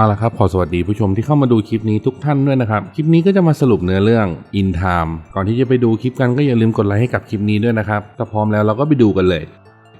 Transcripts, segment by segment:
เอาละครับขอสวัสดีผู้ชมที่เข้ามาดูคลิปนี้ทุกท่านด้วยนะครับ คลิปนี้ก็จะมาสรุปเนื้อเรื่อง In Time ก่อนที่จะไปดูคลิปกันก็อย่าลืมกดไลค์ให้กับคลิปนี้ด้วยนะครับถ้าพร้อมแล้วเราก็ไปดูกันเลย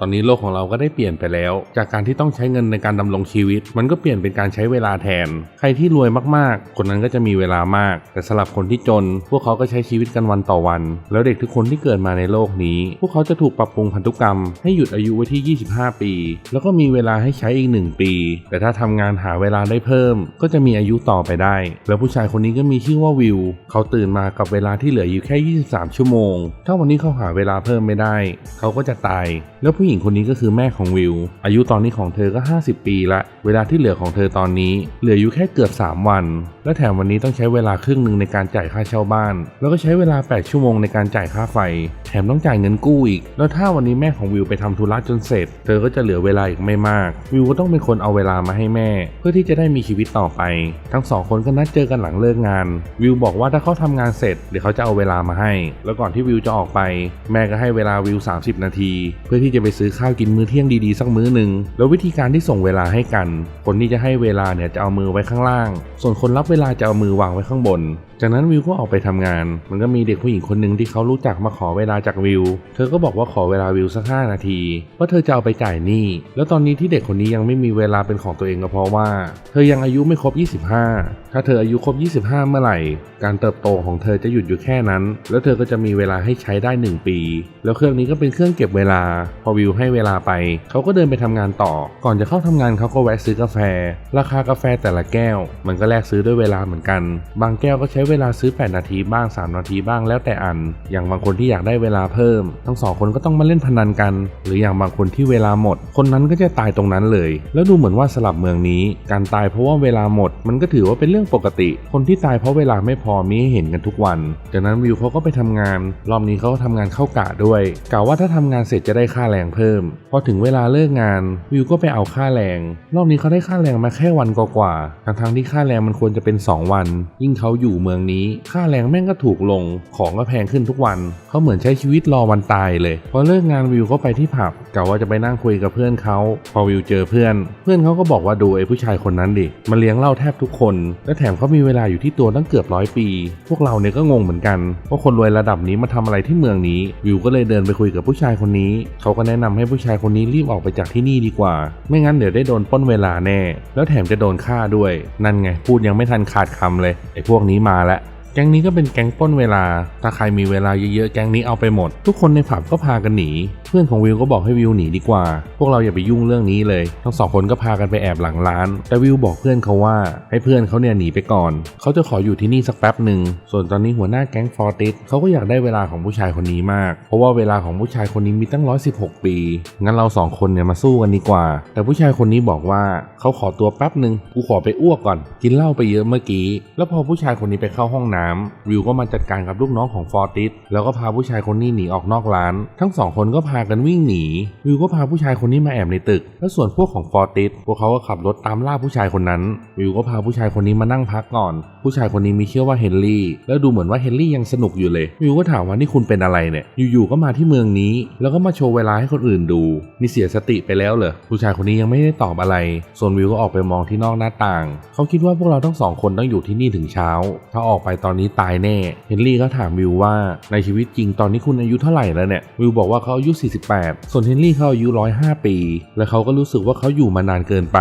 ตอนนี้โลกของเราก็ได้เปลี่ยนไปแล้ว จากการที่ต้องใช้เงินในการดำรงชีวิต มันก็เปลี่ยนเป็นการใช้เวลาแทน ใครที่รวยมากๆ คนนั้นก็จะมีเวลามาก แต่สำหรับคนที่จน พวกเขาก็ใช้ชีวิตกันวันต่อวัน แล้วเด็กทุกคนที่เกิดมาในโลกนี้ พวกเขาจะถูกปรับปรุงพันธุกรรม ให้หยุดอายุไว้ที่ 25 ปี แล้วก็มีเวลาให้ใช้อีก 1 ปี แต่ถ้าทำงานหาเวลาได้เพิ่ม ก็จะมีอายุต่อไปได้ แล้วผู้ชายคนนี้ก็มีชื่อว่าวิว เขาตื่นมากับเวลาที่เหลืออยู่แค่ 23 ชั่วโมง ถ้าวันนี้เขาหาเวลาเพิ่มไม่ได้ เขาก็จะตาย แล้วผู้หญิงคนนี้ก็คือแม่ของวิว อายุตอนนี้ของเธอก็ 50 ปีละเวลาที่เหลือของเธอตอนนี้ เหลืออยู่แค่เกือบ 3 วัน และแถมวันนี้ต้องใช้เวลาครึ่งหนึ่งในการจ่ายค่าเช่าบ้าน แล้วก็ใช้เวลา 8 ชั่วโมงในการจ่ายค่าไฟ แถมต้องจ่ายเงินกู้อีก แล้วถ้าวันนี้แม่ของวิวไปทำธุระจนเสร็จ เธอก็จะเหลือเวลาอีกไม่มาก วิวก็ต้องเป็นคนเอาเวลามาให้แม่ เพื่อที่จะได้มีชีวิตต่อไป ทั้งสองคนก็นัดเจอกันหลังเลิกงาน วิวบอกว่าถ้าเขาทำงานเสร็จเดี๋ยวเขาจะเอาเวลามาให้ แล้วก่อนที่วิวจะออกไป แม่ก็ให้เวลาวิว 30 นาที เพื่อที่จะไปซื้อข้าวกินมื้อเที่ยงดีๆสักมื้อหนึ่งแล้ววิธีการที่ส่งเวลาให้กันคนที่จะให้เวลาเนี่ยจะเอามือไว้ข้างล่าง ส่วนคนรับเวลาจะเอามือวางไว้ข้างบน จากนั้นวิวก็ออกไปทำงาน มันก็มีเด็กผู้หญิงคนหนึ่งที่เขารู้จักมาขอเวลาจากวิว เธอก็บอกว่าขอเวลาวิวสักห้านาที ว่าเธอจะเอาไปจ่ายหนี้ แล้วตอนนี้ที่เด็กคนนี้ยังไม่มีเวลาเป็นของตัวเองก็เพราะว่า เธอยังอายุไม่ครบ 25 ถ้าเธออายุครบ 25 เมื่อไหร่ การเติบโตของเธอจะหยุดอยู่แค่นั้น แล้วเธอก็จะมีเวลาให้ใช้ได้ 1 ปี แล้วเครื่องนี้ก็เป็นเครื่องเก็บเวลา พอวิวให้เวลาไป เขาก็เดินไปทำงานต่อ ก่อนจะเข้าทำงานเขาก็แวะซื้อกาแฟ ราคากาแฟแต่ละแก้ว มันก็แลกซื้อด้วยเวลาเหมือนกัน บางแก้วก็ใช้เวลาซื้อ 8 นาทีบ้าง 3 นาทีบ้างแล้วแต่อัน อย่างบางคนที่อยากได้เวลาเพิ่ม ทั้งสองคนก็ต้องมาเล่นพนันกัน หรืออย่างบางคนที่เวลาหมด คนนั้นก็จะตายตรงนั้นเลย แล้วดูเหมือนว่าสลับเมืองนี้ การตายเพราะว่าเวลาหมด มันก็ถือว่าเป็นเรื่องปกติ คนที่ตายเพราะเวลาไม่พอมีให้เห็นกันทุกวัน จากนั้นวิวเขาก็ไปทำงาน รอบนี้เขาก็ทำงานเข้ากะด้วยกะว่าถ้าทำงานเสร็จจะได้ค่าแรงเพิ่ม พอถึงเวลาเลิกงาน วิวก็ไปเอาค่าแรง รอบนี้เขาได้ค่าแรงมาแค่วันกว่าๆทั้งๆที่ค่าแรงมันควรจะเป็น 2 วัน ยิ่งเขาอยู่เมืองนี้ ค่าแรงแม่งก็ถูกลงของก็แพงขึ้นทุกวันเขาเหมือนใช้ชีวิตรอวันตายเลย พอเลิกงานวิวก็ไปที่ผับกะว่าจะไปนั่งคุยกับเพื่อนเขาพอวิวเจอเพื่อน เพื่อนเขาก็บอกว่าดูไอ้ผู้ชายคนนั้นดิมันเลี้ยงเหล้าแทบทุกคน และแถมเขามีเวลาอยู่ที่ตัวตั้งเกือบร้อยปี พวกเราเนี่ยก็งงเหมือนกันว่าคนรวยระดับนี้มาทำอะไรที่เมืองนี้ วิวก็เลยเดินไปคุยกับผู้ชายคนนี้ เขาก็แนะนำให้ผู้ชายคนนี้รีบออกไปจากที่นี่ดีกว่า ไม่งั้นเดี๋ยวได้โดนป้นเวลาแน่ แล้วแถมจะโดนฆ่าด้วย นั่นไง พูดยังไม่ทันขาดคำเลยไอ้พวกนี้มาล้ว แก๊งนี้ก็เป็นแก๊งป้นเวลา ถ้าใครมีเวลาเยอะๆ แก๊งนี้เอาไปหมด ทุกคนในผับก็พากันหนี เพื่อนของวิวก็บอกให้วิวหนีดีกว่า พวกเราอย่าไปยุ่งเรื่องนี้เลย ทั้งสองคนก็พากันไปแอบหลังร้าน แต่วิวบอกเพื่อนเขาว่า ให้เพื่อนเขาเนี่ยหนีไปก่อน เขาจะขออยู่ที่นี่สักแป๊บหนึ่ง ส่วนตอนนี้หัวหน้าแก๊งฟอร์ติสเขาก็อยากได้เวลาของผู้ชายคนนี้มาก เพราะว่าเวลาของผู้ชายคนนี้มีตั้ง 116 ปี งั้นเราสองคนเนี่ยมาสู้กันดีกว่า แต่ผู้ชายคนนี้บอกว่าเขาขอตัวแป๊บหนึ่งกูขอไปอ้วกก่อน กินเหล้าไปเยอะเมื่อกี้ แล้วพอผู้ชายคนนี้ไปเข้าห้องน้ำวิวก็มาจัดการกับลูกน้องของฟอร์ติสแล้วก็พาผู้ชายคนนี้หนีออกนอกร้าน ทั้งสองคนก็พากันวิ่งหนีวิวก็พาผู้ชายคนนี้มาแอบในตึก แล้วส่วนพวกของฟอร์ติสพวกเขาก็ขับรถตามล่าผู้ชายคนนั้นวิวก็พาผู้ชายคนนี้มานั่งพักก่อน ผู้ชายคนนี้มีชื่อว่าเฮนรี่ แล้วดูเหมือนว่าเฮนรี่ยังสนุกอยู่เลยวิวก็ถามว่านี่คุณเป็นอะไรเนี่ย อยู่ๆก็มาที่เมืองนี้ แล้วก็มาโชว์เวลาให้คนอื่นดูนี่เสียสติไปแล้วเหรอ ผู้ชายคนนี้ยังไม่ได้ตอบอะไร ส่วนวิวก็ออกไปมองที่นอกหน้าต่าง เขาคิดว่าพวกเราทั้งสองคนต้องอยู่ที่นี่ถึงเช้า ถ้าออกไปตอนอนนี้ตายแน่ เฮนรี่ก็ถามวิวว่าในชีวิตจริงตอนนี้คุณอายุเท่าไหร่แล้วเนี่ย วิวบอกว่าเขาอายุ 48 ส่วนเฮนรี่เขาอายุ 105 ปี และเขาก็รู้สึกว่าเขาอยู่มานานเกินไป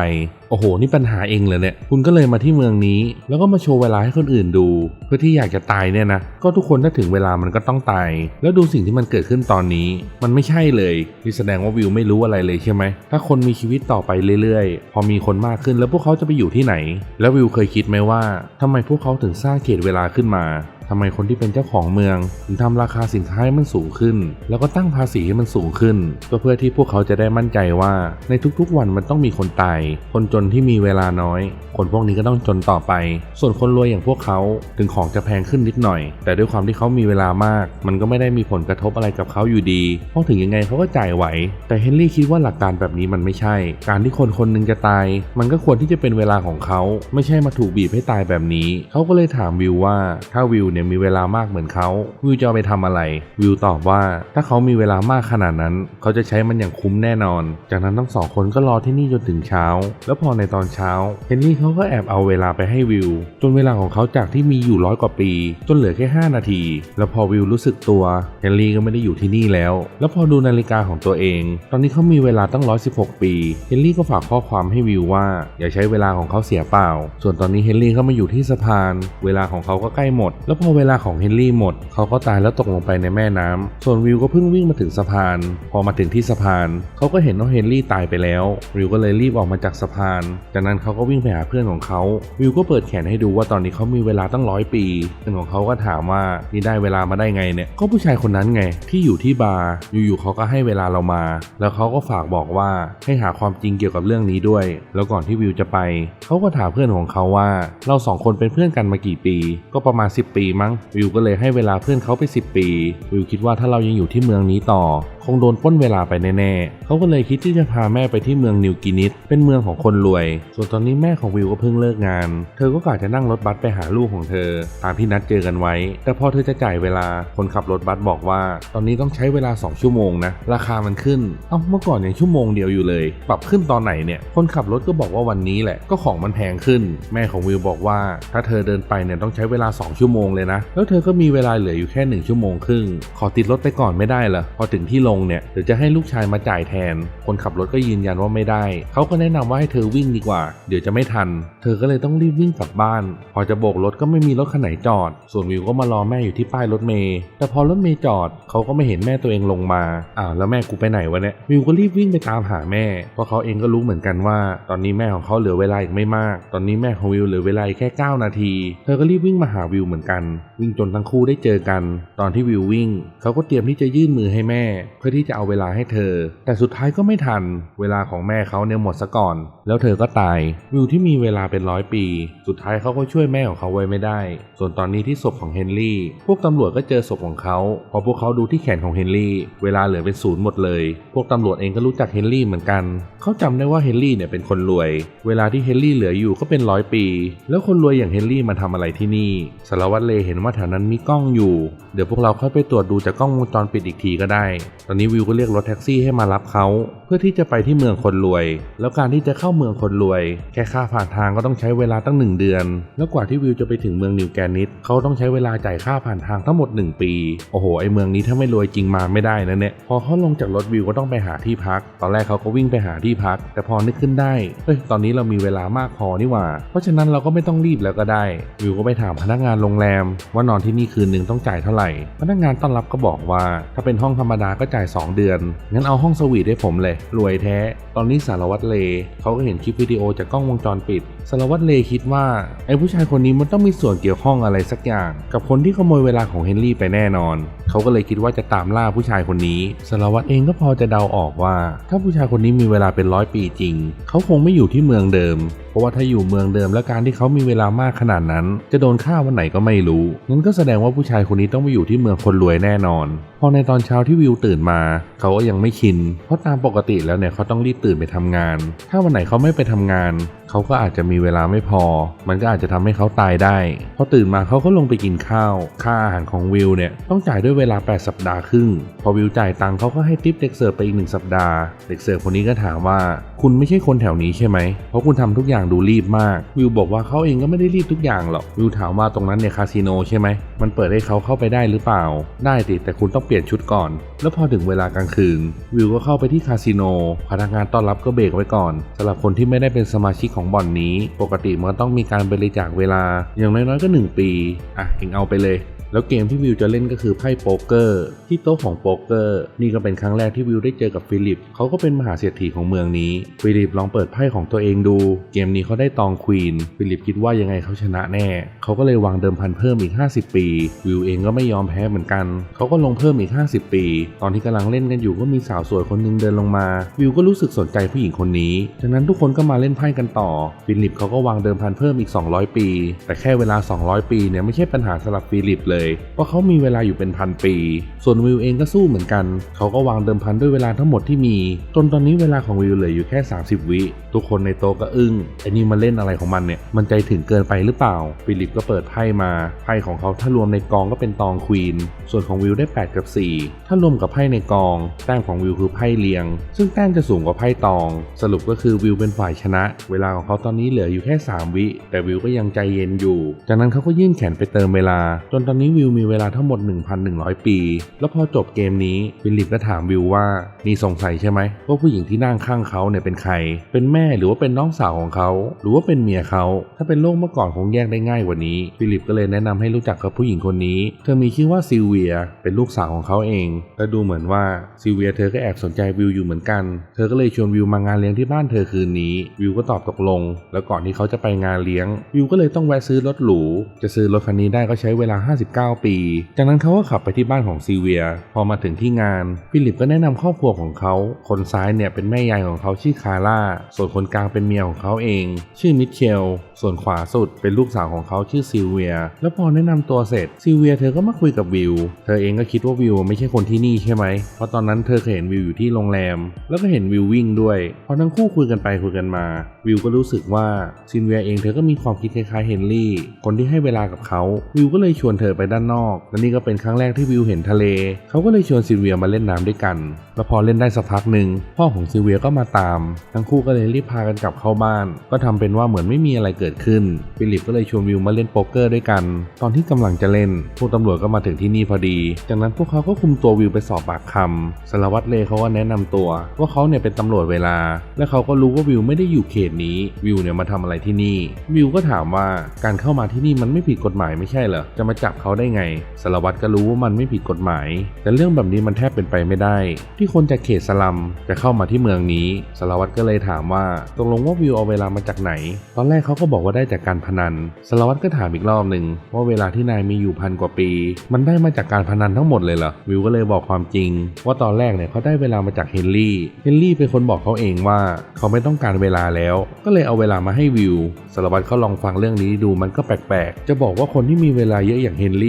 โอ้โห นี่ปัญหาเองเลยเนี่ย คุณก็เลยมาที่เมืองนี้ แล้วก็มาโชว์เวลาให้คนอื่นดู เพื่อที่อยากจะตายเนี่ยนะ ก็ทุกคนถ้าถึงเวลามันก็ต้องตาย แล้วดูสิ่งที่มันเกิดขึ้นตอนนี้ มันไม่ใช่เลยนี่แสดงว่าวิวไม่รู้อะไรเลยใช่ไหม ถ้าคนมีชีวิตต่อไปเรื่อยๆ พอมีคนมากขึ้นแล้วพวกเขาจะไปอยู่ที่ไหน แล้ววิวเคยคิดไหมว่าทำไมพวกเขาถึงสร้างเขตเวลาขึ้นมา ทำไมคนที่เป็นเจ้าของเมืองถึงทำราคาสินค้าให้มันสูงขึ้น แล้วก็ตั้งภาษีให้มันสูงขึ้น ก็เพื่อที่พวกเขาจะได้มั่นใจว่า ในทุกๆวันมันต้องมีคนตาย คนจนที่มีเวลาน้อย คนพวกนี้ก็ต้องจนต่อไป ส่วนคนรวยอย่างพวกเขาถึงของจะแพงขึ้นนิดหน่อย แต่ด้วยความที่เขามีเวลามาก มันก็ไม่ได้มีผลกระทบอะไรกับเขาอยู่ดีเพราะถึงยังไงเขาก็จ่ายไหว แต่เฮนรี่คิดว่าหลักการแบบนี้มันไม่ใช่ การที่คนคนหนึงจะตาย มันก็ควรที่จะเป็นเวลาของเขา ไม่ใช่มาถูกบีบให้ตายแบบนี้ เขาก็เลยถามวิวว่าถ้าวิวเนี่ยเนี่ยมีเวลามากเหมือนเขาวิวจะเอาไปทำอะไร วิวตอบว่าถ้าเขามีเวลามากขนาดนั้น เขาจะใช้มันอย่างคุ้มแน่นอน จากนั้นทั้งสองคนก็รอที่นี่จนถึงเช้า แล้วพอในตอนเช้าเฮนรี่เขาก็แอบเอาเวลาไปให้วิว จนเวลาของเขาจากที่มีอยู่ร้อยกว่าปี จนเหลือแค่ 5 นาที แล้วพอวิวรู้สึกตัวเฮนรี่ก็ไม่ได้อยู่ที่นี่แล้ว แล้วพอดูนาฬิกาของตัวเอง ตอนนี้เขามีเวลาตั้ง 116 ปีเฮนรี่ก็ฝากข้อความให้วิวว่า อย่าใช้เวลาของเขาเสียเปล่า ส่วนตอนนี้เฮนรี่เขามาอยู่ที่สะพาน เวลาของเขาก็ใกล้หมด แล้วพออเวลาของเฮนรี่หมด เขาก็ตายแล้วตกลงไปในแม่น้ำส่วนวิวก็เพิ่งวิ่งมาถึงสะพาน พอมาถึงที่สะพาน เขาก็เห็นว่าเฮนรี่ตายไปแล้ว วิวก็เลยรีบออกมาจากสะพาน จากนั้นเขาก็วิ่งไปหาเพื่อนของเขา วิวก็เปิดแขนให้ดูว่าตอนนี้เขามีเวลาตั้งร้อยปี เพื่อนของเขาก็ถามว่านี่ได้เวลามาได้ไงเนี่ย ก็ผู้ชายคนนั้นไงที่อยู่ที่บาร์ อยู่ๆเขาก็ให้เวลาเรามา แล้วเขาก็ฝากบอกว่าให้หาความจริงเกี่ยวกับเรื่องนี้ด้วย แล้วก่อนที่วิวจะไป เขาก็ถามเพื่อนของเขาว่า เราสองคนเป็นเพื่อนกันมากี่ปี ก็ประมาณ 10 ปีมั้ง วิวก็เลยให้เวลาเพื่อนเขาไป 10 ปี วิวคิดว่าถ้าเรายังอยู่ที่เมืองนี้ต่อ งโดนป้นเวลาไปแน่ๆ เขาก็เลยคิดที่จะพาแม่ไปที่เมืองนิวกินิสเป็นเมืองของคนรวย ส่วนตอนนี้แม่ของวิวก็เพิ่งเลิกงาน เธอก็กะจะนั่งรถบัสไปหาลูกของเธอ ตามที่นัดเจอกันไว้ แต่พอเธอจะจ่ายเวลาคนขับรถบัสบอกว่า ตอนนี้ต้องใช้เวลา 2 ชั่วโมงนะ ราคามันขึ้น เอ้าเมื่อก่อนยังชั่วโมงเดียวอยู่เลย ปรับขึ้นตอนไหนเนี่ยคนขับรถก็บอกว่าวันนี้แหละก็ของมันแพงขึ้น แม่ของวิวบอกว่า ถ้าเธอเดินไปเนี่ยต้องใช้เวลา 2 ชั่วโมงเลยนะแล้วเธอก็มีเวลาเหลืออยู่แค่1ชั่วโมงครึ่งขอติดรถไปก่อนไม่ได้เหรอพอถึงที่ลงเนี่ยเดี๋ยวจะให้ลูกชายมาจ่ายแทน คนขับรถก็ยืนยันว่าไม่ได้ เขาก็แนะนำว่าให้เธอวิ่งดีกว่า เดี๋ยวจะไม่ทัน เธอก็เลยต้องรีบวิ่งกลับบ้าน พอจะโบกรถก็ไม่มีรถคันไหนจอด ส่วนวิวก็มารอแม่อยู่ที่ป้ายรถเมย์แต่พอรถเมย์จอดเขาก็ไม่เห็นแม่ตัวเองลงมาอ้าวแล้วแม่กูไปไหนวะเนี่ยวิวก็รีบวิ่งไปตามหาแม่เพราะเขาเองก็รู้เหมือนกันว่า ตอนนี้แม่ของเขาเหลือเวลาอีกไม่มาก ตอนนี้แม่ของวิวเหลือเวลาแค่ 9 นาที เธอก็รีบวิ่งมาหาวิวเหมือนกัน วิ่งจนทั้งคู่ได้เจอกัน ตอนที่วิววิ่ง เขาก็เตรียมที่จะยื่นมือให้แม่เพื่อที่จะเอาเวลาให้เธอ แต่สุดท้ายก็ไม่ทัน เวลาของแม่เขาเนี่ยหมดซะก่อน แล้วเธอก็ตาย วิวที่มีเวลาเป็นร้อยปี สุดท้ายเขาก็ช่วยแม่ของเขาไว้ไม่ได้ ส่วนตอนนี้ที่ศพของเฮนรี่ พวกตำรวจก็เจอศพของเขา พอพวกเขาดูที่แขนของเฮนรี่ เวลาเหลือเป็นศูนย์หมดเลย พวกตำรวจเองก็รู้จักเฮนรี่เหมือนกันเขาจำได้ว่าเฮนรี่เนี่ยเป็นคนรวย เวลาที่เฮนรี่เหลืออยู่ก็เป็นร้อยปี แล้วคนรวยอย่างเฮนรี่มาทำอะไรที่นี่สารวัตรเลเห็นว่าแถวนั้นมีกล้องอยู่ เดี๋ยวพวกเราค่อยไปตรวจดูจากกล้องวงจรปิดอีกทีก็ได้ ตอนนี้วิวก็เรียกรถแท็กซี่ให้มารับเขา พื่อที่จะไปที่เมืองคนรวย แล้วการที่จะเข้าเมืองคนรวย แค่ค่าผ่านทางก็ต้องใช้เวลาตั้งหนึ่งเดือน แล้วกว่าที่วิวจะไปถึงเมืองนิวแกนิสเขาต้องใช้เวลาจ่ายค่าผ่านทางทั้งหมด 1 ปี โอ้โห ไอเมืองนี้ถ้าไม่รวยจริงมาไม่ได้นะเนี่ย พอเขาลงจากรถวิวก็ต้องไปหาที่พัก ตอนแรกเขาก็วิ่งไปหาที่พัก แต่พอนึกขึ้นได้ เฮ้ย ตอนนี้เรามีเวลามากพอนี่หว่า เพราะฉะนั้นเราก็ไม่ต้องรีบแล้วก็ได้ วิวก็ไปถามพนักงานโรงแรม ว่านอนที่นี่คืนหนึ่งต้องจ่ายเท่าไหร่ พนักงานต้อนรับก็บอกว่า ถ้าเป็นห้องธรรมดาก็จ่าย 2 เดือน งั้นเอาห้องสวีทให้ผมเลยรวยแท้ ตอนนี้สารวัตรเลเขาก็เห็นคลิปวิดีโอจากกล้องวงจรปิด สารวัตรเลคิดว่าไอ้ผู้ชายคนนี้มันต้องมีส่วนเกี่ยวข้องอะไรสักอย่าง กับคนที่ขโมยเวลาของเฮนรี่ไปแน่นอน เขาก็เลยคิดว่าจะตามล่าผู้ชายคนนี้ สารวัตรเองก็พอจะเดาออกว่า ถ้าผู้ชายคนนี้มีเวลาเป็นร้อยปีจริง เขาคงไม่อยู่ที่เมืองเดิม เพราะว่าถ้าอยู่เมืองเดิมและการที่เขามีเวลามากขนาดนั้น จะโดนฆ่าวันไหนก็ไม่รู้ งั้นก็แสดงว่าผู้ชายคนนี้ต้องไปอยู่ที่เมืองคนรวยแน่นอน พอในตอนเช้าที่วิวตื่นมา เขาก็ยังไม่ชิน เพราะตามปกติแล้วเนี่ยเขาต้องรีบตื่นไปทำงาน ถ้าวันไหนเขาไม่ไปทำงานเขาก็อาจจะมีเวลาไม่พอ มันก็อาจจะทำให้เขาตายได้ พอตื่นมาเขาก็ลงไปกินข้าว ค่าอาหารของวิวเนี่ยต้องจ่ายด้วยเวลา 8 สัปดาห์ครึ่ง พอวิวจ่ายตังค์เขาก็ให้ทิปเด็กเสิร์ฟไปอีกหนึ่งสัปดาห์ เด็กเสิร์ฟคนนี้ก็ถามว่าคุณไม่ใช่คนแถวนี้ใช่ไหม เพราะคุณทำทุกอย่างดูรีบมาก วิวบอกว่าเขาเองก็ไม่ได้รีบทุกอย่างหรอก วิวถามว่าตรงนั้นเนี่ยคาสิโนใช่ไหม มันเปิดให้เขาเข้าไปได้หรือเปล่า ได้ติแต่คุณต้องเปลี่ยนชุดก่อน แล้วพอถึงเวลากลางคืน วิวก็เข้าไปที่คาสิโน พนักงานต้อนรับก็เบรกไว้ก่อนสำหรับคนที่ไม่ได้เป็นสมาชิกของของบ่อนนี้ ปกติมันต้องมีการบริจาคเวลาอย่างน้อยๆก็ 1 ปี อะเองเอาไปเลย แล้วเกมที่วิวจะเล่นก็คือไพ่โป๊กเกอร์ ที่โต๊ะของโป๊กเกอร์ นี่ก็เป็นครั้งแรกที่วิวได้เจอกับฟิลิปเขาก็เป็นมหาเศรษฐีของเมืองนี้ ฟิลิปลองเปิดไพ่ของตัวเองดู เกมนี้เขาได้ตองควีน ฟิลิปคิดว่ายังไงเขาชนะแน่ เขาก็เลยวางเดิมพันเพิ่มอีก 50 ปี วิวเองก็ไม่ยอมแพ้เหมือนกัน เขาก็ลงเพิ่มอีก 50 ปี ตอนที่กำลังเล่นกันอยู่ก็มีสาวสวยคนหนึงเดินลงมา วิวก็รู้สึกสนใจผู้หญิงคนนี้ จากนั้นทุกคนก็มาเล่นไพ่กันต่อ ฟิลิปเขาก็วางเดิมพันเพิ่มอีก 200 ปี แต่แค่เวลา 200 ปีเนี่ยไม่ใช่ปัญหาสำหรับฟิลิปเลยเลยว่าเขามีเวลาอยู่เป็นพันปี ส่วนวิวเองก็สู้เหมือนกัน เขาก็วางเดิมพันด้วยเวลาทั้งหมดที่มี จนตอนนี้เวลาของวิวเหลืออยู่แค่ 30 วิ ทุกคนในโต๊ะก็อึ้งไอ้นี่มาเล่นอะไรของมันเนี่ย มันใจถึงเกินไปหรือเปล่า ฟิลิปก็เปิดไพ่มา ไพ่ของเขาถ้ารวมในกองก็เป็นตองควีน ส่วนของวิวได้ 8 กับ 4 ถ้ารวมกับไพ่ในกอง แต้มของวิวคือไพ่เรียง ซึ่งแต้มจะสูงกว่าไพ่ตอง สรุปก็คือวิวเป็นฝ่ายชนะ เวลาของเขาตอนนี้เหลืออยู่แค่ 3 วิ แต่วิวก็ยังใจเย็นอยู่ จากนั้นเขาก็ยื่นแขนไปเติมเวลา จนตอนนี้วิวมีเวลาทั้งหมด 1,100 ปี แล้วพอจบเกมนี้ฟิลิปก็ถามวิวว่ามีสงสัยใช่ไหมว่าผู้หญิงที่นั่งข้างเขาเนี่ยเป็นใคร เป็นแม่หรือว่าเป็นน้องสาวของเขา หรือว่าเป็นเมียเขา ถ้าเป็นโลกเมื่อก่อนคงแยกได้ง่ายกว่านี้ ฟิลิปก็เลยแนะนำให้รู้จักกับผู้หญิงคนนี้ เธอมีชื่อว่าซิลเวีย เป็นลูกสาวของเขาเองและดูเหมือนว่าซิลเวียเธอก็แอบสนใจวิวอยู่เหมือนกัน เธอก็เลยชวนวิวมางานเลี้ยงที่บ้านเธอคืนนี้ วิวก็ตอบตกลง แล้วก่อนที่เขาจะไปงานเลี้ยง วิวก็เลยต้องแวะซื้อรถหรู จะซื้อรถคันนี้ได้ก็ใช้เวลา 59ปี จากนั้นเขาก็ขับไปที่บ้านของซิเวีย พอมาถึงที่งาน ฟิลิปก็แนะนำครอบครัวของเขา คนซ้ายเนี่ยเป็นแม่ยายของเขาชื่อคาร่า ส่วนคนกลางเป็นเมียของเขาเอง ชื่อมิเชล ส่วนขวาสุดเป็นลูกสาวของเขาชื่อซิเวีย แล้วพอแนะนำตัวเสร็จซิเวียเธอก็มาคุยกับวิว เธอเองก็คิดว่าวิวไม่ใช่คนที่นี่ใช่ไหม เพราะตอนนั้นเธอเคยเห็นวิวอยู่ที่โรงแรม แล้วก็เห็นวิววิ่งด้วย พอทั้งคู่คุยกันไปคุยกันมา วิวก็รู้สึกว่าซิเวียเองเธอก็มีความคิดคล้ายๆเฮนรี่ คนที่ให้เวลากับเขา วิวก็เลยชวนเธอไปด้านนอกและนี่ก็เป็นครั้งแรกที่วิวเห็นทะเล เขาก็เลยชวนซินเวียมาเล่นน้ำด้วยกัน แล้วพอเล่นได้สักพักหนึ่งพ่อของซิลเวียก็มาตาม ทั้งคู่ก็เลยรีบพากันกลับเข้าบ้าน ก็ทำเป็นว่าเหมือนไม่มีอะไรเกิดขึ้น ฟิลิปก็เลยชวนวิวมาเล่นโป๊กเกอร์ด้วยกัน ตอนที่กำลังจะเล่น พวกตำรวจก็มาถึงที่นี่พอดี จากนั้นพวกเขาก็คุมตัววิวไปสอบปากคำสารวัตรเลเขาก็แนะนำตัว ว่าเขาเนี่ยเป็นตำรวจเวลา และเขาก็รู้ว่าวิวไม่ได้อยู่เขตนี้ วิวเนี่ยมาทำอะไรที่นี่ วิวก็ถามว่าการเข้ามาที่นี่มันไม่ผิดกฎหมายไม่ใช่เหรอ จะมาจับเขาได้ไงสารวัตรก็รู้ว่ามันไม่ผิดกฎหมาย แต่เรื่องแบบนี้มันแทบเป็นไปไม่ได้ ที่คนจากเขตสลัมจะเข้ามาที่เมืองนี้สารวัตรก็เลยถามว่าตกลงว่าวิวเอาเวลามาจากไหน ตอนแรกเขาก็บอกว่าได้จากการพนันสารวัตรก็ถามอีกรอบหนึ่งว่าเวลาที่นายมีอยู่พันกว่าปี มันได้มาจากการพนันทั้งหมดเลยเหรอวิวก็เลยบอกความจริง ว่าตอนแรกเนี่ยเขาได้เวลามาจากเฮนรี่เฮนรี่เป็นคนบอกเขาเองว่า เขาไม่ต้องการเวลาแล้ว ก็เลยเอาเวลามาให้วิวสารวัตรเขาลองฟังเรื่องนี้ดูมันก็แปลกๆ จะบอกว่าคนที่มีเวลาเยอะอย่างเฮนรี่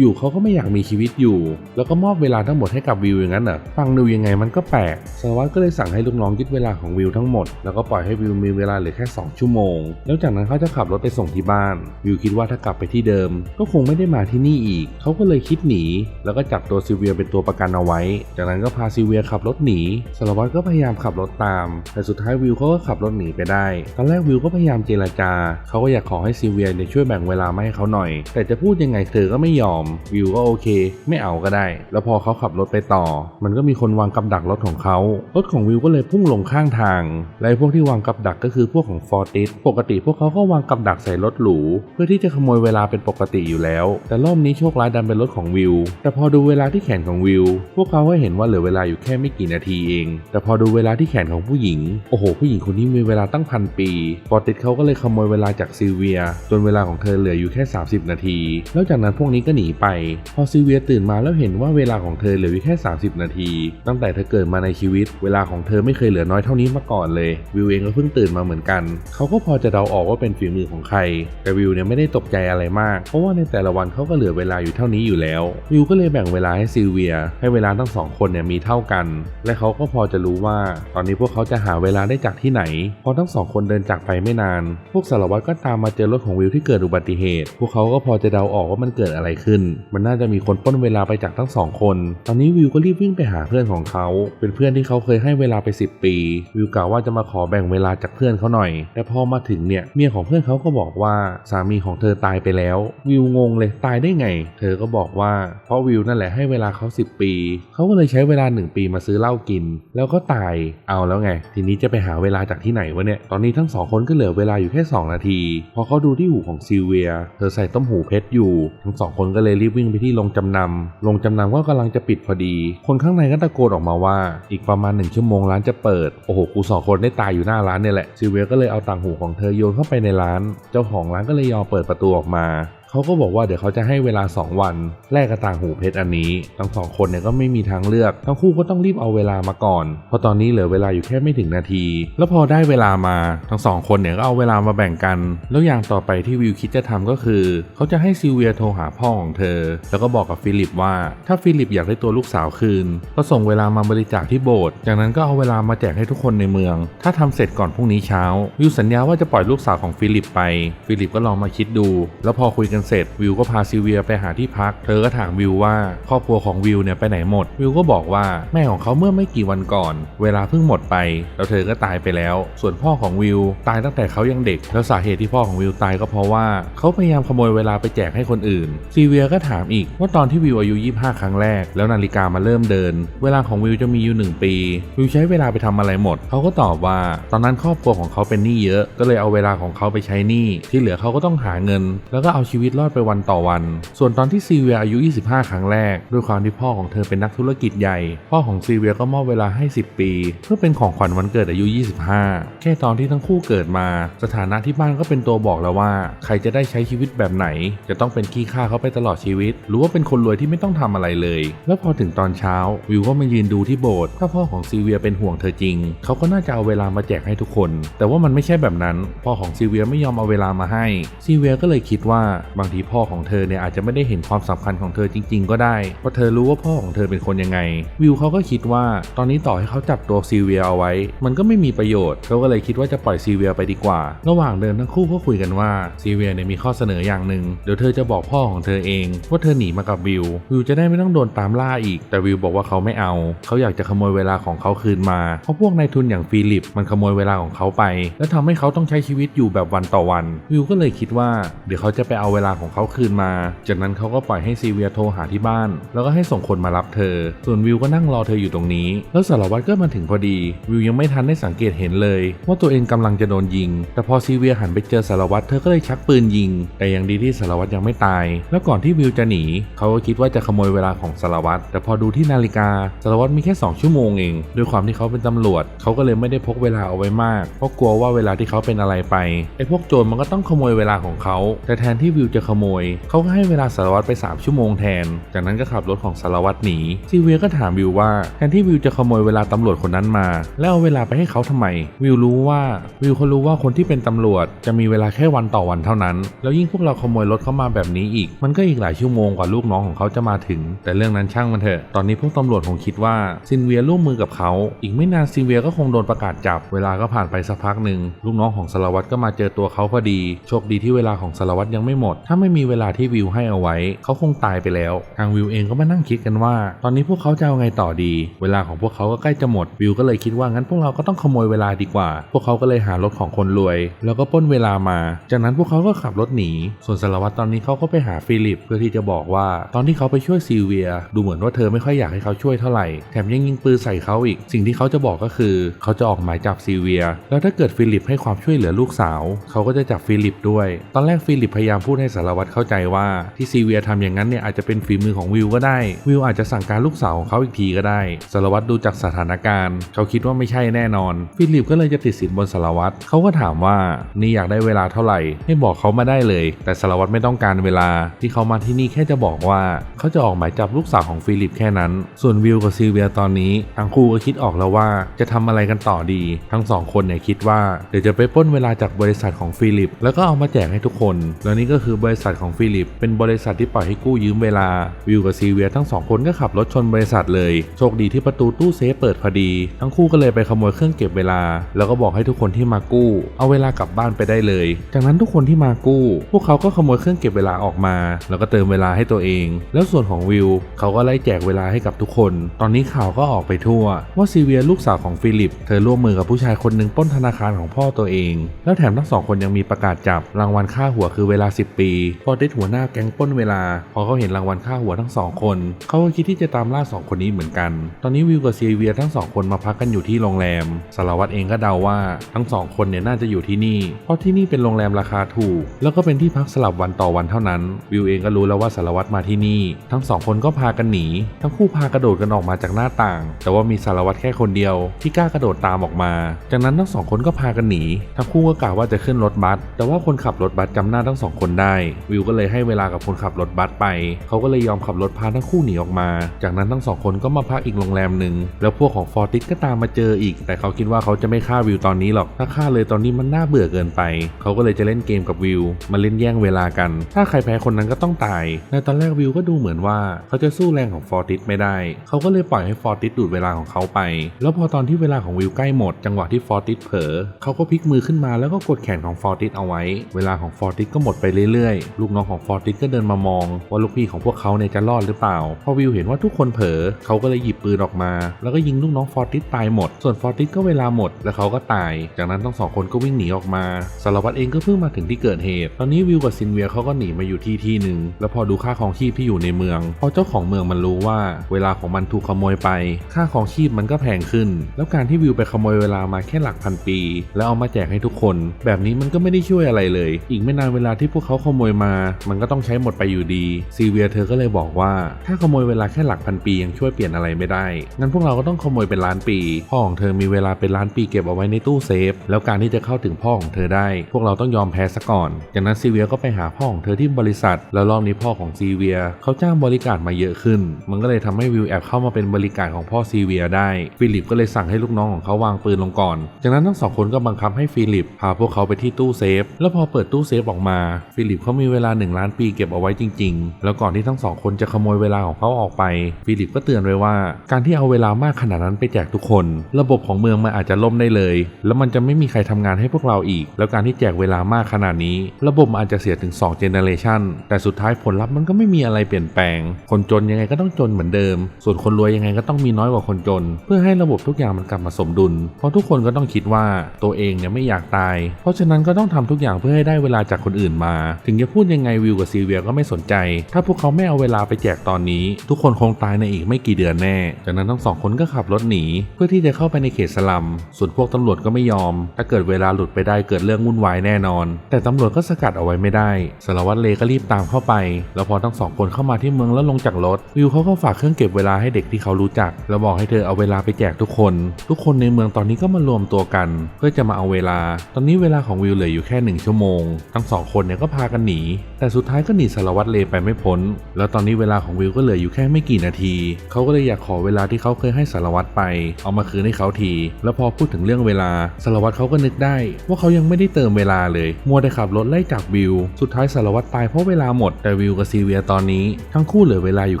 อยู่ๆเขาก็ไม่อยากมีชีวิตอยู่ แล้วก็มอบเวลาทั้งหมดให้กับวิวอย่างนั้นเหรอฟังดูยังไงมันก็แปลกสารวัตรก็เลยสั่งให้ลูกน้องยึดเวลาของวิวทั้งหมด แล้วก็ปล่อยให้วิวมีเวลาเหลือแค่ 2 ชั่วโมง แล้วจากนั้นเขาจะขับรถไปส่งที่บ้าน วิวคิดว่าถ้ากลับไปที่เดิม ก็คงไม่ได้มาที่นี่อีก เขาก็เลยคิดหนี แล้วก็จับตัวซิเวียเป็นตัวประกันเอาไว้ จากนั้นก็พาซิเวียขับรถหนีสารวัตรก็พยายามขับรถตาม แต่สุดท้ายวิวเขาก็ขับรถหนีไปได้ ตอนแรกวิวก็พยายามเจรจา เขาก็อยากขอให้ซิเวียเนี่ยช่วยแบ่งเวลามาให้เขาหน่อย แต่จะพูดยังไงเธอก็ไม่ยอมวิวก็โอเค ไม่เอาก็ได้ แล้วพอเขาขับรถไปต่อ มันก็มีคนวางกับดักรถของเขารถของวิวก็เลยพุ่งลงข้างทาง และพวกที่วางกับดักก็คือพวกของฟอร์ติสปกติพวกเขาก็วางกับดักใส่รถหรูเพื่อที่จะขโมยเวลาเป็นปกติอยู่แล้ว แต่รอบนี้โชคร้ายดันเป็นรถของวิว แต่พอดูเวลาที่แขนของวิว พวกเขาก็เห็นว่าเหลือเวลาอยู่แค่ไม่กี่นาทีเอง แต่พอดูเวลาที่แขนของผู้หญิง โอ้โห ผู้หญิงคนนี้มีเวลาตั้งพันปี ฟอร์ติสเขาก็เลยขโมยเวลาจากซิเวีย จนเวลาของเธอเหลืออยู่แค่ 30 นาที แล้วจากนั้นพวกนี้ก็หนีไป พอซิเวียตื่นมาแล้วเห็นว่าเวลาของเธอเหลืออยู่แค่ 30 นาที ตั้งแต่เธอเกิดมาในชีวิต เวลาของเธอไม่เคยเหลือน้อยเท่านี้มาก่อนเลย วิวเองก็เพิ่งตื่นมาเหมือนกัน เขาก็พอจะเดาออกว่าเป็นฝีมือของใคร แต่วิวเนี่ยไม่ได้ตกใจอะไรมาก เพราะว่าในแต่ละวันเขาก็เหลือเวลาอยู่เท่านี้อยู่แล้ว วิวก็เลยแบ่งเวลาให้ซิเวีย ให้เวลาทั้งสองคนเนี่ยมีเท่ากัน และเขาก็พอจะรู้ว่า ตอนนี้พวกเขาจะหาเวลาได้จากที่ไหน พอทั้งสองคนเดินจากไปไม่นาน พวกสารวัตรก็ตามมาเจอรถของวิวที่เกิดอุบัติเหตุ พวกเขาก็พอจะเดาออกว่ามันเกิดอะไรขึ้น มันน่าจะมีคนป้นเวลาไปจากทั้งสองคน ตอนนี้วิวก็รีบวิ่งไปหาเพื่อนของเขา เป็นเพื่อนที่เขาเคยให้เวลาไป 10 ปี วิวกล่าวว่าจะมาขอแบ่งเวลาจากเพื่อนเขาหน่อย แต่พอมาถึงเนี่ยเมียของเพื่อนเขาก็บอกว่าสามีของเธอตายไปแล้ว วิวงงเลยตายได้ไง เธอก็บอกว่าเพราะวิวนั่นแหละให้เวลาเขา 10 ปี เขาก็เลยใช้เวลา 1 ปีมาซื้อเหล้ากิน แล้วก็ตายเอาแล้วไง ทีนี้จะไปหาเวลาจากที่ไหนวะเนี่ยตอนนี้ทั้งสองคนก็เหลือเวลาอยู่แค่ 2 นาที พอเขาดูที่หูของซิลเวีย เธอใส่ต้มหูเพชรอยู่ทงสองคนก็เลยรีบวิ่งไปที่โรงจำนำโรงจำนำก็กำลังจะปิดพอดี คนข้างในก็ตะโกนออกมาว่า อีกประมาณหนึ่งชั่วโมงร้านจะเปิด โอ้โหกูสองคนได้ตายอยู่หน้าร้านเนี่ยแหละซิเวียก็เลยเอาต่างหูของเธอโยนเข้าไปในร้าน เจ้าของร้านก็เลยยอมเปิดประตูออกมา เขาก็บอกว่าเดี๋ยวเขาจะให้เวลา 2 วันแลกกระต่างหูเพชรอันนี้ ทั้งสองคนเนี่ยก็ไม่มีทางเลือก ทั้งคู่ก็ต้องรีบเอาเวลามาก่อน เพราะตอนนี้เหลือเวลาอยู่แค่ไม่ถึงนาที แล้วพอได้เวลามาทั้งสองคนเนี่ยก็เอาเวลามาแบ่งกัน แล้วอย่างต่อไปที่วิวคิดจะทำก็คือ เขาจะให้ซิลเวียโทรหาพ่อของเธอ แล้วก็บอกกับฟิลิปว่า ถ้าฟิลิปอยากได้ตัวลูกสาวคืน ก็ส่งเวลามาบริจาคที่โบสถ์จากนั้นก็เอาเวลามาแจกให้ทุกคนในเมือง ถ้าทำเสร็จก่อนพรุ่งนี้เช้าวิวสัญญาว่าจะปล่อยลูกสาวของฟิลิปไปฟิลิปก็ลองมาคิดดู แล้วพอคุยกันเสร็จวิวก็พาซิเวียไปหาที่พัก เธอก็ถามวิวว่าครอบครัวของวิวเนี่ยไปไหนหมด วิวก็บอกว่าแม่ของเขาเมื่อไม่กี่วันก่อน เวลาเพิ่งหมดไป แล้วเธอก็ตายไปแล้ว ส่วนพ่อของวิวตายตั้งแต่เขายังเด็ก แล้วสาเหตุที่พ่อของวิวตายก็เพราะว่าเขาพยายามขโมยเวลาไปแจกให้คนอื่น ซีเวียก็ถามอีกว่าตอนที่วิวอายุ 25 ครั้งแรก แล้วนาฬิกามาเริ่มเดิน เวลาของวิวจะมีอยู่ 1 ปี วิวใช้เวลาไปทำอะไรหมด เขาก็ตอบว่า ตอนนั้นครอบครัวของเขาเป็นหนี้เยอะ ก็เลยเอาเวลาของเขาไปใช้หนี้ ที่เหลือเขาก็ต้องหาเงิน แล้วก็เอาชีวิตรอดไปวันต่อวัน ส่วนตอนที่ซีเวียอายุ 25 ครั้งแรก ด้วยความที่พ่อของเธอเป็นนักธุรกิจใหญ่ พ่อของซีเวียก็มอบเวลาให้ 10 ปี เพื่อเป็นของขวัญวันเกิดอายุ 25 แค่ตอนที่ทั้งคู่เกิดมา สถานะที่บ้านก็เป็นตัวบอกแล้วว่า ใครจะได้ใช้ชีวิตแบบไหน จะต้องเป็นขี้ข้าเขาไปตลอดชีวิต หรือว่าเป็นคนรวยที่ไม่ต้องทำอะไรเลย แล้วพอถึงตอนเช้า วิวก็มายืนดูที่โบสถ์ถ้าพ่อของซีเวียเป็นห่วงเธอจริง เขาก็น่าจะเอาเวลามาแจกให้ทุกคน แต่ว่ามันไม่ใช่แบบนั้น พ่อของซีเวียไม่ยอมเอาเวลามาให้ ซีเวียก็เลยคิดว่าบางทีพ่อของเธอเนี่ยอาจจะไม่ได้เห็นความสำคัญของเธอจริง ๆ ก็ได้ เพราะเธอรู้ว่าพ่อของเธอเป็นคนยังไง วิวเขาก็คิดว่าตอนนี้ต่อให้เขาจับตัวซีเวียเอาไว้ มันก็ไม่มีประโยชน์เขาก็เลยคิดว่าจะปล่อยซีเวียไปดีกว่า ระหว่างเดินทั้งคู่ก็คุยกันว่าซีเวียเนี่ยมีข้อเสนออย่างหนึ่งเดี๋ยวเธอจะบอกพ่อของเธอเอง ว่าเธอหนีมากับวิว วิวจะได้ไม่ต้องโดนตามล่าอีก แต่วิวบอกว่าเขาไม่เอา เขาอยากจะขโมยเวลาของเขาคืนมา เพราะพวกนายทุนอย่างฟิลิป มันขโมยเวลาของเขาไป และทำให้เขาต้องใช้ชีวิตอยู่แบบวันต่อวัน วิวก็เลยคิดว่า เดี๋ยวเขาจะไปเอาเวลาของเขาคืนมา จากนั้นเขาก็ปล่อยให้ซีเวียโทรหาที่บ้าน แล้วก็ให้ส่งคนมารับเธอ ส่วนวิวก็นั่งรอเธออยู่ตรงนี้ แล้วสารวัตรก็มาถึงพอดี วิวยังไม่ทันได้สังเกตเห็นเลย ว่าตัวเองกำลังจะโดนยิง แต่พอซีเวียหันไปเจอสารวัตรเธอก็เลยชักปืนยิง แต่ยังดีที่สารวัตรยังไม่ตาย แล้วก่อนที่วิวจะหนีเขาก็คิดว่าจะขโมยเวลาของสารวัตรแต่พอดูที่นาฬิกาสารวัตรมีแค่ 2 ชั่วโมงเองด้วยความที่เขาเป็นตำรวจเขาก็เลยไม่ได้พกเวลาเอาไว้มากเพราะกลัวว่าเวลาที่เขาเป็นอะไรไปไอ้พวกโจรมันก็ต้องขโมยเวลาของเขาแต่แทนที่วิวจะขโมย เขาก็ให้เวลาสารวัตรไป 3 ชั่วโมงแทน จากนั้นก็ขับรถของสารวัตรหนีซีเวียก็ถามวิวว่าแทนที่วิวจะขโมยเวลาตำรวจคนนั้นมา แล้วเอาเวลาไปให้เขาทำไม วิวรู้ว่าวิวเขารู้ว่าคนที่เป็นตำรวจ จะมีเวลาแค่วันต่อวันเท่านั้น แล้วยิ่งพวกเราขโมยรถเข้ามาแบบนี้อีก มันก็อีกหลายชั่วโมงกว่าลูกน้องของเขาจะมาถึง แต่เรื่องนั้นช่างมันเถอะตอนนี้พวกตำรวจคงคิดว่าซินเวียร่วมมือกับเขา อีกไม่นานซินเวียก็คงโดนประกาศจับ เวลาก็ผ่านไปสักพักหนึ่งลูกน้องของสารวัตรก็มาเจอตัวเขาพอดี โชคดีที่เวลาของสารวัตรยังไม่หมดถ้าไม่มีเวลาที่วิวให้เอาไว้ เขาคงตายไปแล้ว ทางวิวเองก็มานั่งคิดกันว่า ตอนนี้พวกเขาจะเอาไงต่อดี เวลาของพวกเขาก็ใกล้จะหมด วิวก็เลยคิดว่างั้นพวกเราก็ต้องขโมยเวลาดีกว่า พวกเขาก็เลยหารถของคนรวย แล้วก็ป้นเวลามา จากนั้นพวกเขาก็ขับรถหนี ส่วนสารวัตรตอนนี้เขาก็ไปหาฟิลิป เพื่อที่จะบอกว่า ตอนที่เขาไปช่วยซีเวีย ดูเหมือนว่าเธอไม่ค่อยอยากให้เขาช่วยเท่าไหร่ แถมยังยิงปืนใส่เขาอีก สิ่งที่เขาจะบอกก็คือ เขาจะออกหมายจับซีเวีย แล้วถ้าเกิดฟิลิปให้ความช่วยเหลือลูกสาว เขาก็จะจับฟิลิปด้วย ตอนแรกฟิลิปพยายามพูดให้สารวัตรเข้าใจว่าที่ซีเวียทำอย่างนั้นเนี่ยอาจจะเป็นฝีมือของวิวก็ได้ วิวอาจจะสั่งการลูกสาวของเขาอีกทีก็ได้สารวัตรดูจากสถานการณ์ เขาคิดว่าไม่ใช่แน่นอน ฟิลิปก็เลยจะติดสินบนสารวัตรเขาก็ถามว่านี่อยากได้เวลาเท่าไหร่ ให้บอกเขามาได้เลย แต่สารวัตรไม่ต้องการเวลาที่เขามาที่นี่แค่จะบอกว่า เขาจะออกหมายจับลูกสาวของฟิลิปแค่นั้น ส่วนวิวกับซิลเวียตอนนี้ทั้งคู่ก็คิดออกแล้วว่าจะทำอะไรกันต่อดี ทั้งสองคนเนี่ยคิดว่าเดี๋ยวจะไปปล้นเวลาจากบริษัทของฟิลิป แล้วก็เอามาแจกให้ทุกคน แล้วนี่ก็คือบริษัทของฟิลิป เป็นบริษัทที่ปล่อยให้กู้ยืมเวลา วิวกับซิลเวียทั้งสองคนก็ขับรถชนบริษัทเลย โชคดีที่ประตูตู้เซฟเปิดพอดี ทั้งคู่ก็เลยไปขโมยเครื่องเก็บเวลา แล้วก็บอกให้ทุกคนที่มากู้ เอาเวลากลับบ้านไปได้เลย จากนั้นทุกคนที่มากู้ พวกเขาก็ขโมยเครื่องเก็บเวลาออกมา แล้วก็เติมเวลาให้ตัวเอง แล้วส่วนของวิว เขาก็ไล่แจกเวลาให้กับทุกคน ตอนนี้ข่าวก็ออกไปทั่ว ว่าซีเวียลูกสาวของฟิลิป เธอร่วมมือกับผู้ชายคนหนึ่งปล้นธนาคารของพ่อตัวเอง แล้วแถมทั้งสองคนยังมีประกาศจับรางวัลค่าหัวคือเวลา 10 ปีพอได้หัวหน้าแก๊งป้นเวลา พอเขาเห็นรางวัลค่าหัวทั้งสองคน เขาก็คิดที่จะตามล่าสองคนนี้เหมือนกัน ตอนนี้วิวกับเซีเวียทั้งสองคนมาพักกันอยู่ที่โรงแรมสารวัตรเองก็เดาว่าทั้งสองคนเนี่ยน่าจะอยู่ที่นี่ เพราะที่นี่เป็นโรงแรมราคาถูก แล้วก็เป็นที่พักสลับวันต่อวันเท่านั้น วิวเองก็รู้แล้วว่าสารวัตรมาที่นี่ ทั้งสองคนก็พากันหนี ทั้งคู่พากระโดดกันออกมาจากหน้าต่าง แต่ว่ามีสารวัตรแค่คนเดียว ที่กล้ากระโดดตามออกมา จากนั้นทั้งสองคนก็พากันหนี ทั้งคู่ก็กล่าวว่าจะขึ้นรถบัส แต่ว่าคนขับรถบัสจำหน้าทั้งสองคนได้วิวก็เลยให้เวลากับคนขับรถบัสไป เขาก็เลยยอมขับรถพาทั้งคู่หนีออกมา จากนั้นทั้งสองคนก็มาพักอีกโรงแรมหนึ่งแล้วพวกของฟอร์ติสก็ตามมาเจออีก แต่เขาคิดว่าเขาจะไม่ฆ่าวิวตอนนี้หรอกถ้าฆ่าเลยตอนนี้มันน่าเบื่อเกินไป เขาก็เลยจะเล่นเกมกับวิวมาเล่นแย่งเวลากัน ถ้าใครแพ้คนนั้นก็ต้องตาย ในตอนแรกวิวก็ดูเหมือนว่าเขาจะสู้แรงของฟอร์ติสไม่ได้ เขาก็เลยปล่อยให้ฟอร์ติสดูดเวลาของเขาไป แล้วพอตอนที่เวลาของวิวใกล้หมด จังหวะที่ฟอร์ติสเผลอเขาก็พลิกมือขึ้นมาแล้วก็กดแขนของฟอร์ติสเอาไว้ เวลาของฟอร์ติสก็หมดไปเรื่อยๆ ลูกน้องของฟอร์ติสก็เดินมามอง ว่าลูกพี่ของพวกเขาเนี่ยจะรอดหรือเปล่า พอวิวเห็นว่าทุกคนเผลอเขาก็เลยหยิบปืนออกมา แล้วก็ยิงลูกน้องฟอร์ติสตายหมด ส่วนฟอร์ติสก็เวลาหมดแล้วเขาก็ตาย จากนั้นทั้งสองคนก็วิ่งหนีออกมาสารวัตรเองก็เพิ่งมาถึงที่เกิดเหตุ ตอนนี้วิวกับซินเวียเขาก็หนีมาอยู่ที่ที่หนึ่งแล้วพอดูค่าของชีพที่อยู่ในเมือง พอเจ้าของเมืองมันรู้ว่า เวลาของมันถูกขโมยไป ค่าของชีพมันก็แพงขึ้น แล้วการที่วิวไปขโมยเวลามาแค่หลักพันปี แล้วเอามาแจกให้ทุกคน แบบนี้มันก็ไม่ได้ช่วยอะไรเลย อีกไม่นานเวลาที่พวกเขาขโมยมามันก็ต้องใช้หมดไปอยู่ดีซีเวียเธอก็เลยบอกว่า ถ้าขโมยเวลาแค่หลักพันปียังช่วยเปลี่ยนอะไรไม่ได้ งั้นพวกเราก็ต้องขโมยเป็นล้านปี พ่อของเธอมีเวลาเป็นล้านปีเก็บเอาไว้ในตู้เซฟ แล้วการที่จะเข้าถึงพ่อของเธอได้ พวกเราต้องยอมแพ้ซะก่อน จากนั้นซีเวียก็ไปหาพ่อของเธอที่บริษัท แล้วรอบนี้พ่อของซีเวียเขาจ้างบริการมาเยอะขึ้น มันก็เลยทำให้วิวแอบเข้ามาเป็นบริการของพ่อซีเวียได้ฟิลิปก็เลยสั่งให้ลูกน้องของเขาวางปืนลงก่อน จากนั้นทั้งสองคนก็บังคับให้ฟิลิปพาพวกเขาไปที่ตู้เซฟ แล้วพอเปิดตู้เซฟออกมาฟิลิปเขามีเวลา 1 ล้านปีเก็บเอาไว้จริง ๆ แล้วก่อนที่ทั้งสองคนจะขโมยเวลาของเขาออกไป ฟิลิปก็เตือนไว้ว่า การที่เอาเวลามากขนาดนั้นไปแจกทุกคน ระบบของเมืองมันอาจจะล่มได้เลย แล้วมันจะไม่มีใครทำงานให้พวกเราอีก แล้วการที่แจกเวลามากขนาดนี้ ระบบอาจจะเสียถึง2 generation แต่สุดท้ายผลลัพธ์มันก็ไม่มีอะไรเปลี่ยนแปลง คนจนยังไงก็ต้องจนเหมือนเดิม ส่วนคนรวยยังไงก็ต้องมีน้อยกว่าคนจน เพื่อให้ระบบทุกอย่างมันกลับมาสมดุล เพราะทุกคนก็ต้องคิดว่าตัวเองเนี่ยไม่อยากตาย เพราะฉะนั้นก็ต้องทำทุกอย่างเพื่อให้ได้เวลาจากคนอื่นมา ถึงจะพูดยังไงวิวกับซีเวียก็ไม่สนใจ ถ้าพวกเขาไม่เอาเวลาไปแจกตอนนี้ ทุกคนคงตายในอีกไม่กี่เดือนแน่ จากนั้นทั้งสองคนก็ขับรถหนี เพื่อที่จะเข้าไปในเขตสลัม ส่วนพวกตำรวจก็ไม่ยอม ถ้าเกิดเวลาหลุดไปได้เกิดเรื่องวุ่นวายแน่นอน แต่ตำรวจก็สกัดเอาไว้ไม่ได้ สารวัตรเลก็รีบตามเข้าไป แล้วพอทั้งสองคนเข้ามาที่เมืองแล้วลงจากรถ วิวเขาก็ฝากเครื่องเก็บเวลาให้เด็กที่เขารู้จัก แล้วบอกให้เธอเอาเวลาไปแจกทุกคน ทุกคนในเมืองตอนนี้ก็มารวมตัวกัน เพื่อจะมาเอาเวลา ตอนนี้เวลาของวิวเหลืออยู่แค่หนึ่งชั่วโมง ทั้งสองคนเนี่ยก็พากันหนี แต่สุดท้ายก็หนีสารวัตรเลไปไม่พ้น แล้วตอนนี้เวลาของวิวก็เหลืออยู่แค่ไม่กี่นาที เขาก็เลยอยากขอเวลาที่เขาเคยให้สารวัตรไป เอามาคืนให้เขาที แล้วพอพูดถึงเรื่องเวลาสารวัตรเขาก็นึกได้ ว่าเขายังไม่ได้เติมเวลาเลยมัวแต่ขับรถไล่จับวิว สุดท้ายสารวัตรตายเพราะเวลาหมดแต่วิวกับซีเวียตอนนี้ ทั้งคู่เหลือเวลาอยู่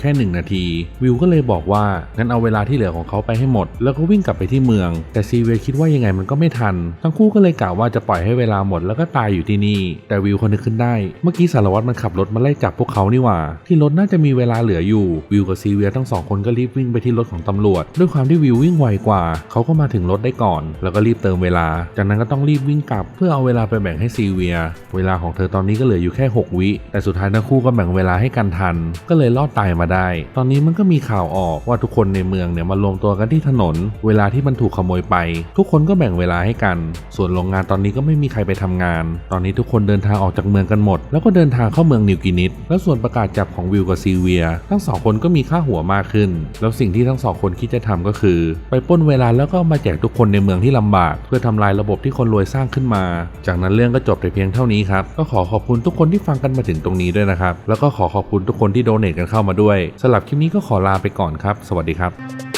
แค่หนึ่งนาที วิวก็เลยบอกว่างั้นเอาเวลาที่เหลือของเขาไปให้หมด แล้วก็วิ่งกลับไปที่เมือง แต่ซีเวียคิดว่ายังไงมันก็ไม่ทัน ทั้งคู่ก็เลยกล่าวว่าจะปล่อยให้เวลาหมดแล้วก็ตายอยู่ที่นี่ แต่วิวคนนึกขึ้นได้เมื่อกี้สารวัตรมันขับรถมาไล่จับพวกเขานี่หว่า ที่รถน่าจะมีเวลาเหลืออยู่วิวกับซีเวียทั้งสองคนก็รีบวิ่งไปที่รถของตำรวจ ด้วยความที่วิววิ่งไวกว่า เขาก็มาถึงรถได้ก่อน แล้วก็รีบเติมเวลา จากนั้นก็ต้องรีบวิ่งกลับ เพื่อเอาเวลาไปแบ่งให้ซีเวีย เวลาของเธอตอนนี้ก็เหลืออยู่แค่ 6 วิ แต่สุดท้ายทั้งคู่ก็แบ่งเวลาให้กันทัน ก็เลยรอดตายมาได้ ตอนนี้มันก็มีข่าวออกว่าทุกคนในเมืองเนี่ยมารวมตัวกันที่ถนน เวลาที่มันถูกขโมยไป ทุกคนก็แบ่งเวลาให้กัน ส่วนโรงงานตอนนี้ก็ไม่มีใครไปทำงาน ตอนนี้ทุกคนเดินทางออกจากเมืองกันหมดแล้วก็เดินทางเข้าเมืองนิวกินิสแล้วส่วนประกาศจับของวิวกับซีเวีย ทั้งสองคนก็มีค่าหัวมากขึ้น แล้วสิ่งที่ทั้งสองคนคิดจะทำก็คือ ไปป้นเวลาแล้วก็มาแจกทุกคนในเมืองที่ลำบาก เพื่อทำลายระบบที่คนรวยสร้างขึ้นมา จากนั้นเรื่องก็จบแต่เพียงเท่านี้ครับก็ขอขอบคุณทุกคนที่ฟังกันมาถึงตรงนี้ด้วยนะครับแล้วก็ขอขอบคุณทุกคนที่โดเนทกันเข้ามาด้วยสำหรับคลิปนี้ก็ขอลาไปก่อนครับ สวัสดีครับ